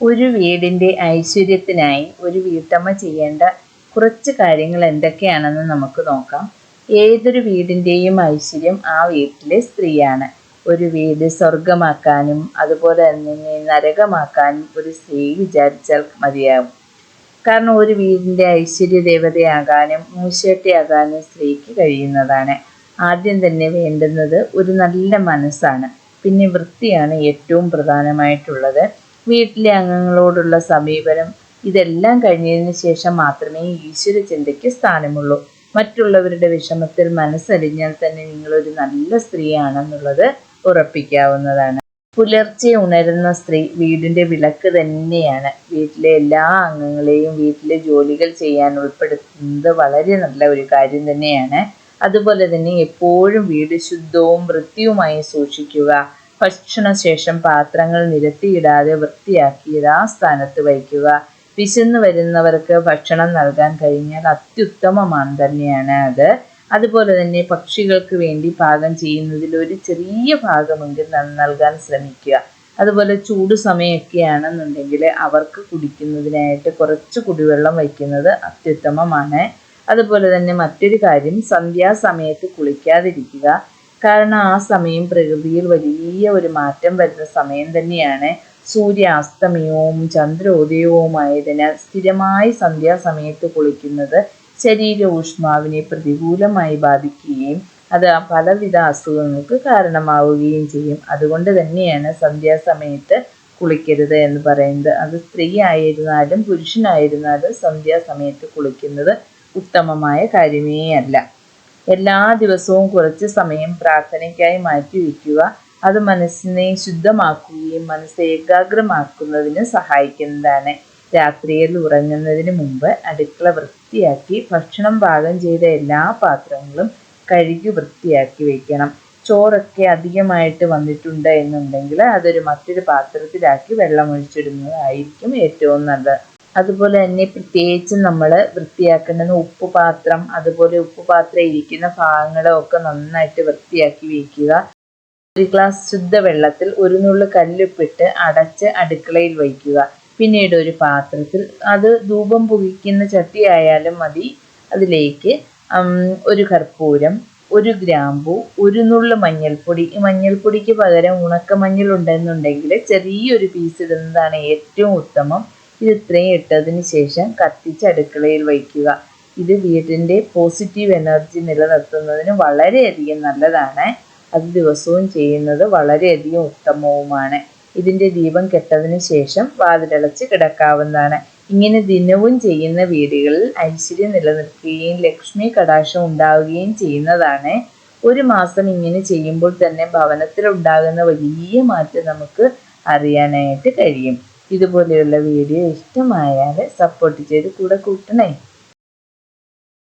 ഒരു വീടിന്റെ ഐശ്വര്യത്തിനായി ഒരു വീട്ടമ്മ ചെയ്യേണ്ട കുറച്ച് കാര്യങ്ങൾ എന്തൊക്കെയാണെന്ന് നമുക്ക് നോക്കാം. ഏതൊരു വീടിന്റെയും ഐശ്വര്യം ആ വീട്ടിലെ സ്ത്രീയാണ്. ഒരു വീട് സ്വർഗമാക്കാനും അതുപോലെ തന്നെ നരകമാക്കാനും ഒരു സ്ത്രീ വിചാരിച്ചാൽ മതിയാകും കാരണം ഒരു വീടിന്റെ ഐശ്വര്യ ദേവതയാകാനും മൂശേട്ടയാകാനും സ്ത്രീക്ക് കഴിയുന്നതാണ്. ആദ്യം തന്നെ വേണ്ടുന്നത് ഒരു നല്ല മനസ്സാണ്. പിന്നെ വൃത്തിയാണ് ഏറ്റവും പ്രധാനമായിട്ടുള്ളത്. വീട്ടിലെ അംഗങ്ങളോടുള്ള സമീപനം ഇതെല്ലാം കഴിഞ്ഞതിന് ശേഷം മാത്രമേ ഈശ്വര ചിന്തയ്ക്ക് സ്ഥാനമുള്ളൂ. മറ്റുള്ളവരുടെ വിഷമത്തിൽ മനസ്സലിഞ്ഞാൽ തന്നെ നിങ്ങൾ ഒരു നല്ല സ്ത്രീയാണെന്നുള്ളത് ഉറപ്പിക്കാവുന്നതാണ്. പുലർച്ചെ ഉണരുന്ന സ്ത്രീ വീടിന്റെ വിളക്ക് തന്നെയാണ്. വീട്ടിലെ എല്ലാ അംഗങ്ങളെയും വീട്ടിലെ ജോലികൾ ചെയ്യാൻ ഉൾപ്പെടുത്തുന്നത് വളരെ നല്ല ഒരു കാര്യം തന്നെയാണ്. അതുപോലെ തന്നെ എപ്പോഴും വീട് ശുദ്ധവും വൃത്തിയുമായി സൂക്ഷിക്കുക. ഭക്ഷണശേഷം പാത്രങ്ങൾ നിരത്തിയിടാതെ വൃത്തിയാക്കി സ്ഥാനത്ത് വയ്ക്കുക. വിശന്നു വരുന്നവർക്ക് ഭക്ഷണം നൽകാൻ കഴിഞ്ഞാൽ അത്യുത്തമമാണ് തന്നെയാണ് അത്. അതുപോലെ തന്നെ പക്ഷികൾക്ക് വേണ്ടി പാകം ചെയ്യുന്നതിൽ ഒരു ചെറിയ ഭാഗമെങ്കിലും നൽകാൻ ശ്രമിക്കുക. അതുപോലെ ചൂട് സമയമൊക്കെയാണെന്നുണ്ടെങ്കിൽ അവർക്ക് കുടിക്കുന്നതിനായിട്ട് കുറച്ച് കുടിവെള്ളം വയ്ക്കുന്നത് അത്യുത്തമമാണ്. അതുപോലെ തന്നെ മറ്റൊരു കാര്യം സന്ധ്യാസമയത്ത് കുളിക്കാതിരിക്കുക. കാരണം ആ സമയം പ്രകൃതിയിൽ വലിയ ഒരു മാറ്റം വരുന്ന സമയം തന്നെയാണ് സൂര്യ സൂര്യാസ്തമയവും ചന്ദ്രോദയവുമായതിനാൽ സ്ഥിരമായി സന്ധ്യാസമയത്ത് കുളിക്കുന്നത് ശരീര ഊഷ്മാവിനെ പ്രതികൂലമായി ബാധിക്കുകയും അത് പലവിധ അസുഖങ്ങൾക്ക് കാരണമാവുകയും ചെയ്യും. അതുകൊണ്ട് തന്നെയാണ് സന്ധ്യാസമയത്ത് കുളിക്കരുത് എന്ന് പറയുന്നത്. അത് സ്ത്രീ ആയിരുന്നാലും പുരുഷനായിരുന്നാലും സന്ധ്യാസമയത്ത് കുളിക്കുന്നത് ഉത്തമമായ കാര്യമേ അല്ല. എല്ലാ ദിവസവും കുറച്ച് സമയം പ്രാർത്ഥനയ്ക്കായി മാറ്റിവെക്കുക അത് മനസ്സിനെ ശുദ്ധമാക്കുകയും മനസ്സ് ഏകാഗ്രമാക്കുന്നതിന് സഹായിക്കുന്നതാണ്. രാത്രിയിൽ ഉറങ്ങുന്നതിന് മുമ്പ് അടുക്കള വൃത്തിയാക്കി ഭക്ഷണം പാകം ചെയ്ത എല്ലാ പാത്രങ്ങളും കഴുകി വൃത്തിയാക്കി വയ്ക്കണം ചോറൊക്കെ അധികമായിട്ട് വന്നിട്ടുണ്ട് എന്നുണ്ടെങ്കിൽ അതൊരു മറ്റൊരു പാത്രത്തിലാക്കി വെള്ളമൊഴിച്ചിടുന്നതായിരിക്കും ഏറ്റവും നല്ലത്. അതുപോലെ തന്നെ പ്രത്യേകിച്ച് നമ്മൾ വൃത്തിയാക്കേണ്ടത് ഉപ്പ് പാത്രം അതുപോലെ ഉപ്പ് പാത്രം ഇരിക്കുന്ന ഭാഗങ്ങളൊക്കെ നന്നായിട്ട് വൃത്തിയാക്കി വയ്ക്കുക ഒരു ഗ്ലാസ് ശുദ്ധവെള്ളത്തിൽ ഒരു നുള്ളു കല്ലുപ്പിട്ട് അടച്ച് അടുക്കളയിൽ വയ്ക്കുക. പിന്നീട് ഒരു പാത്രത്തിൽ അത് ധൂപം പുകിക്കുന്ന ചട്ടി ചട്ടിയായാലും മതി. അതിലേക്ക് ഒരു കർപ്പൂരം ഒരു ഗ്രാമ്പു ഒരു നുള്ളു മഞ്ഞൾപ്പൊടി. മഞ്ഞൾപ്പൊടിക്ക് പകരം ഉണക്കമഞ്ഞൾ ഉണ്ടെന്നുണ്ടെങ്കിൽ ചെറിയൊരു പീസ് ഇടുന്നതാണ് ഏറ്റവും ഉത്തമം. ഇത് ഇത്രയും ഇട്ടതിന് ശേഷം കത്തിച്ച് അടുക്കളയിൽ വയ്ക്കുക. ഇത് വീടിന്റെ പോസിറ്റീവ് എനർജി നിലനിർത്തുന്നതിന് വളരെയധികം നല്ലതാണ്. അത് ദിവസവും ചെയ്യുന്നത് വളരെയധികം ഉത്തമവുമാണ്. ഇതിന്റെ ദീപം കെട്ടതിന് ശേഷം വാതിലടച്ച് കിടക്കാവുന്നതാണ്. ഇങ്ങനെ ദിനവും ചെയ്യുന്ന വീടുകളിൽ ഐശ്വര്യം നിലനിൽക്കുകയും ലക്ഷ്മി കടാക്ഷം ഉണ്ടാവുകയും ചെയ്യുന്നതാണ്. ഒരു മാസം ഇങ്ങനെ ചെയ്യുമ്പോൾ തന്നെ ഭവനത്തിൽ ഉണ്ടാകുന്ന വലിയ മാറ്റം നമുക്ക് അറിയാനായിട്ട് കഴിയും. ഇതുപോലെയുള്ള വീഡിയോ ഇഷ്ടമായാൽ സപ്പോർട്ട് ചെയ്ത് കൂടെ കൂട്ടണേ.